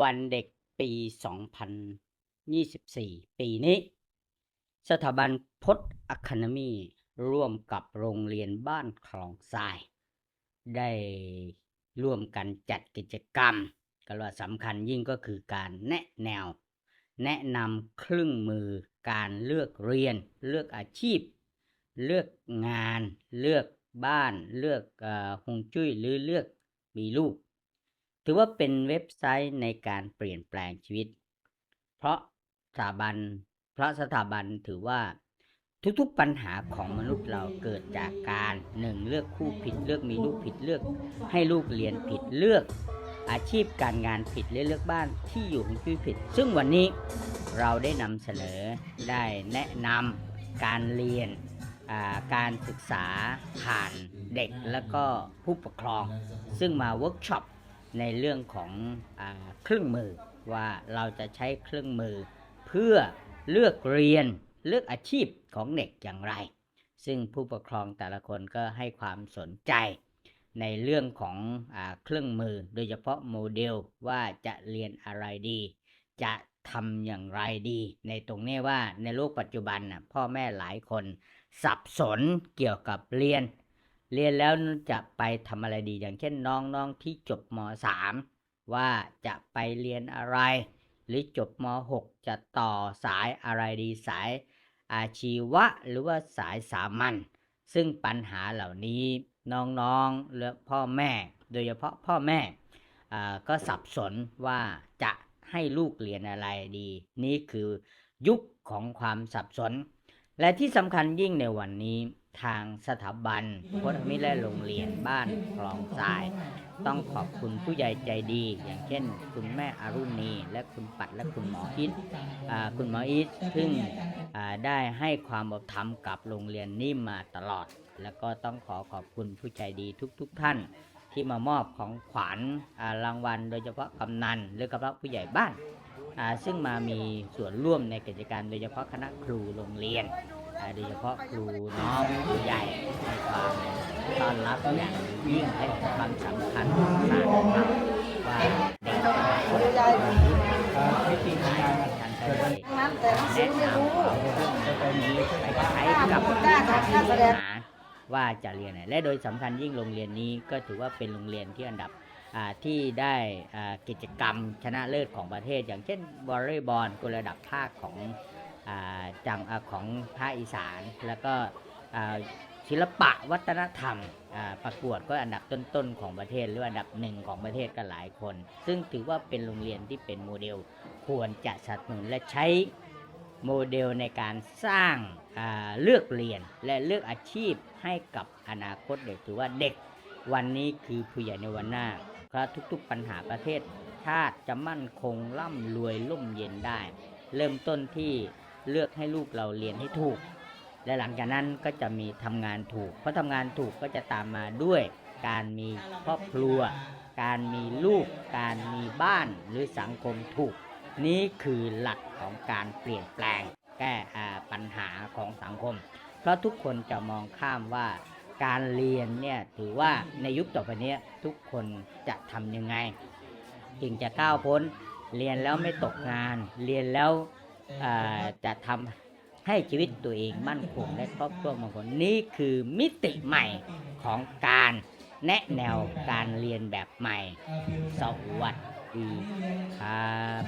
วันเด็กปี 2024 ปีนี้ สถาบันพจน์อะคาเดมีร่วมกับโรงเรียนบ้านคลองทราย ได้ร่วมกันจัดกิจกรรมก็ว่าสำคัญยิ่งก็คือการแนะแนว แนะนำเครื่องมือการเลือกเรียน เลือกอาชีพ เลือกงาน เลือก บ้านเลือกฮวงจุ้ยหรือเลือกมีลูก ถือว่าเป็นเว็บไซต์ในการเปลี่ยนแปลงชีวิต เพราะสถาบันเพราะสถาบันถือว่าทุกๆปัญหาของมนุษย์เราเกิดจากการหนึ่งเลือกคู่ผิดเลือกมีลูกผิดเลือก ให้ลูกเรียนผิดเลือก อาชีพการงานผิดและเลือกบ้านที่อยู่ของชีวิตผิด ซึ่งวันนี้เราได้นำเสนอได้แนะนำการเรียน การศึกษาผ่านเด็กแล้วก็ผู้ปกครอง ซึ่งมาเวิร์กช็อปในเรื่องของอเครื่องมือว่าเราจะใช้เครื่องมือ เพื่อเลือกเรียนเลือกอาชีพของเด็กอย่างไร ซึ่งผู้ปกครองแต่ละคนก็ให้ความสนใจ ในเรื่องของอเครื่องมือ โดยเฉพาะโมเดลว่าจะเรียนอะไรดี จะทำอย่างไรดี ในตรงนี้ว่าในโลกปัจจุบันน่ะพ่อแม่หลายคน สับสนเกี่ยวกับเรียน เรียนแล้วจะไปทำอะไรดี อย่างเช่นน้องๆที่จบม .3 ว่าจะไปเรียนอะไร หรือจบม .6 จะต่อสายอะไรดีสายอาชีวะหรือว่าสายสามัญซึ่งปัญหาเหล่านี้น้องๆและพ่อแม่ โดยเฉพาะพ่อแม่ก็สับสนว่าจะให้ลูกเรียนอะไรดี นี่คือยุคของความสับสน และที่สำคัญยิ่งในวันนี้ทางสถาบันพจน์มิตรและโรงเรียนบ้านคลองทราย ต้องขอบคุณผู้ใหญ่ใจดี อย่างเช่น คุณแม่อรุณีและคุณปัดและคุณหมออิทอ่าคุณหมออิทซึ่งอ่าได้ให้ความอบธรรมกับโรงเรียนนี้มาตลอด แล้วก็ต้องขอขอบคุณผู้ใจดีทุกๆทท่าน ที่มามอบของขวัญอ่ารางวัล โดยเฉพาะกำนันหรือกำนันผู้ใหญ่บ้านอ่า ซึ่งมามีส่วนร่วมในกิจการโดยเฉพาะคณะครูโรงเรียนโดยเฉพาะครูน้องครูใหญ่ให้ความต้อนรับอย่างยิ่งให้ความสำคัญของศาสตร์ครับว่าเด็กแต่ละคนวิธีการการใช้เด็กนั้นแต่หนังแนะนำรู้เรื่องนี้ไปใช้กับกล้าทำกล้าแสดงหาว่าจะเรียนไหนและโดยสำคัญยิ่งโรงเรียนนี้ก็ถือว่าเป็นโรงเรียนที่อันดับ ที่ได้กิจกรรมชนะเลิศของประเทศ อย่างเช่นวอลเลย์บอลก็ระดับภาคของอจังอของภาคอีสาน แล้วก็ศิลปะวัฒนธรรมประกวดก็อันดับต้นๆของประเทศหรืออันดับหนึ่งของประเทศก็หลายคน ซึ่งถือว่าเป็นโรงเรียนที่เป็นโมเดลควรจะสนับสนุนและใช้โมเดลในการสร้างเลือกเรียนและเลือกอาชีพให้กับอนาคตเด็กถือว่าเด็กวันนี้คือผู้ใหญ่ในวันหน้า เพราะทุกๆปัญหาประเทศชาติจะมั่นคงร่ำรวยร่มเย็นได้ เริ่มต้นที่เลือกให้ลูกเราเรียนให้ถูก และหลังจากนั้นก็จะมีทำงานถูก เพราะทำงานถูกก็จะตามมาด้วย การมีครอบครัว การมีลูก การมีบ้านหรือสังคมถูก นี่คือหลักของการเปลี่ยนแปลง แก้ปัญหาของสังคม เพราะทุกคนจะมองข้ามว่า การเรียนเนี่ยถือว่าในยุคต่อไปนี้ทุกคนจะทำยังไงจึงจะก้าวพ้นเรียนแล้วไม่ตกงาน เรียนแล้วจะทำให้ชีวิตตัวเองมั่นคงและครอบครัวมั่นคงนี่คือมิติใหม่ของการแนะแนวการเรียนแบบใหม่ สวัสดีครับ